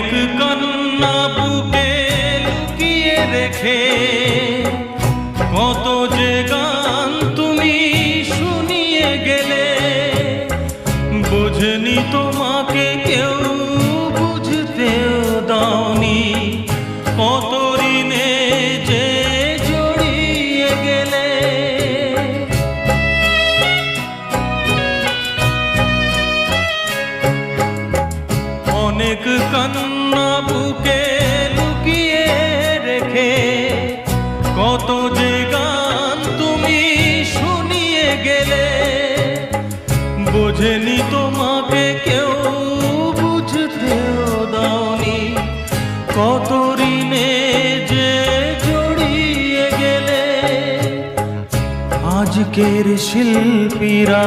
অনেক কান্না বুকে লুকিয়ে রেখে। কত যে গান তুমি শুনিয়ে গেলে, বুঝনি তোমাকে কেউ, বুঝতেও কত গেলে। অনেক কান্না বুকে লুকিয়ে রেখে, কত যে গান তুমি শুনিয়ে গেলে, বোঝেনি তোমাকে কেউ, বুঝতেও দাওনি, কত ঋণে যে জড়িয়ে গেলে, আজকের শিল্পীরা